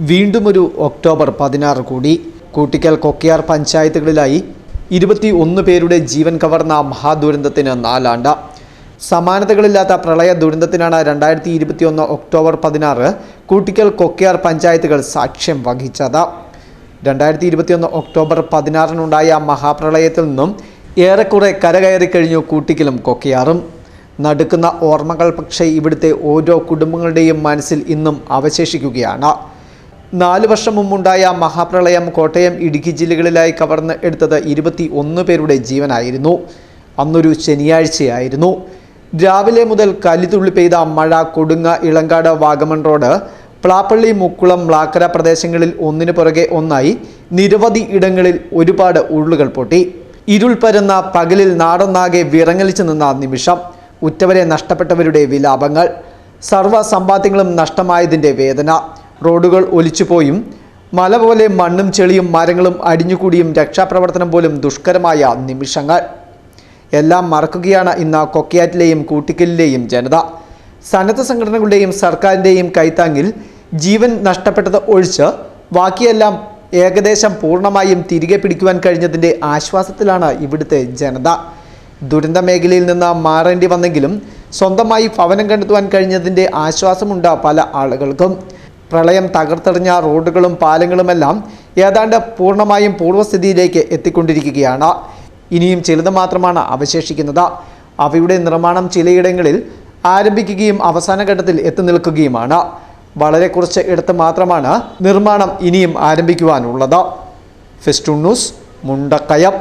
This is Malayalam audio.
വീണ്ടും ഒരു ഒക്ടോബർ പതിനാറ് കൂടി. കൂട്ടിക്കൽ കൊക്കിയാർ പഞ്ചായത്തുകളിലായി ഇരുപത്തി ഒന്ന് പേരുടെ ജീവൻ കവർന്ന മഹാദുരന്തത്തിന് നാലാണ്ട. സമാനതകളില്ലാത്ത പ്രളയ ദുരന്തത്തിനാണ് രണ്ടായിരത്തി ഇരുപത്തിയൊന്ന് ഒക്ടോബർ പതിനാറ് കൂട്ടിക്കൽ കൊക്കയാർ പഞ്ചായത്തുകൾ സാക്ഷ്യം വഹിച്ചത്. രണ്ടായിരത്തി ഇരുപത്തിയൊന്ന് ഒക്ടോബർ പതിനാറിനുണ്ടായ മഹാപ്രളയത്തിൽ നിന്നും ഏറെക്കുറെ കരകയറി കഴിഞ്ഞു കൂട്ടിക്കലും കൊക്കയാറും. നടുക്കുന്ന ഓർമ്മകൾ പക്ഷേ ഇവിടുത്തെ ഓരോ കുടുംബങ്ങളുടെയും മനസ്സിൽ ഇന്നും അവശേഷിക്കുകയാണ്. നാല് വർഷം മുമ്പുണ്ടായ മഹാപ്രളയം കോട്ടയം ഇടുക്കി ജില്ലകളിലായി കവർന്ന് എടുത്തത് ഇരുപത്തി ഒന്ന് പേരുടെ ജീവനായിരുന്നു. അന്നൊരു ശനിയാഴ്ചയായിരുന്നു. രാവിലെ മുതൽ കലിതുള്ളി പെയ്ത മഴ കൊടുങ്ങ ഇളങ്കാട് വാഗമൺ റോഡ് പ്ലാപ്പള്ളി മുക്കുളം മ്ലാക്കര പ്രദേശങ്ങളിൽ ഒന്നിനു പുറകെ ഒന്നായി നിരവധി ഇടങ്ങളിൽ ഒരുപാട് ഉരുളുകൾ പൊട്ടി. ഇരുൾ പരന്ന പകലിൽ നാടൊന്നാകെ വിറങ്ങലിച്ചു നിന്ന നിമിഷം ഉറ്റവരെ നഷ്ടപ്പെട്ടവരുടെ വിലാപങ്ങൾ. സർവ സമ്പാദ്യങ്ങളും നഷ്ടമായതിന്റെ വേദന. റോഡുകൾ ഒലിച്ചുപോയും. മല പോലെ മണ്ണും ചെളിയും മരങ്ങളും അടിഞ്ഞുകൂടിയും രക്ഷാപ്രവർത്തനം പോലും ദുഷ്കരമായ നിമിഷങ്ങൾ. എല്ലാം മറക്കുകയാണ് ഇന്ന് കൊക്കയാറ്റിലെയും കൂട്ടിക്കലിലെയും ജനത. സന്നദ്ധ സംഘടനകളുടെയും സർക്കാരിന്റെയും കൈത്താങ്ങിൽ ജീവൻ നഷ്ടപ്പെട്ടത് ഒഴിച്ച് ബാക്കിയെല്ലാം ഏകദേശം പൂർണമായും തിരികെ പിടിക്കുവാൻ കഴിഞ്ഞതിന്റെ ആശ്വാസത്തിലാണ് ഇവിടുത്തെ ജനത. ദുരന്ത മേഖലയിൽ നിന്ന് മാറേണ്ടി വന്നെങ്കിലും സ്വന്തമായി ഭവനം കണ്ടെത്തുവാൻ കഴിഞ്ഞതിന്റെ ആശ്വാസമുണ്ട് പല ആളുകൾക്കും. പ്രളയം തകർത്തെറിഞ്ഞ റോഡുകളും പാലങ്ങളുമെല്ലാം ഏതാണ്ട് പൂർണമായും പൂർവസ്ഥിതിയിലേക്ക് എത്തിക്കൊണ്ടിരിക്കുകയാണ്. ഇനിയും ചിലത് മാത്രമാണ് അവശേഷിക്കുന്നത്. അവയുടെ നിർമ്മാണം ചിലയിടങ്ങളിൽ ആരംഭിക്കുകയും അവസാന ഘട്ടത്തിൽ എത്തി നിൽക്കുകയുമാണ്. വളരെ കുറച്ച് ഇടത്ത് മാത്രമാണ് നിർമ്മാണം ഇനിയും ആരംഭിക്കുവാനുള്ളത്. ഫെസ്റ്റൂൺ മുണ്ടക്കയം.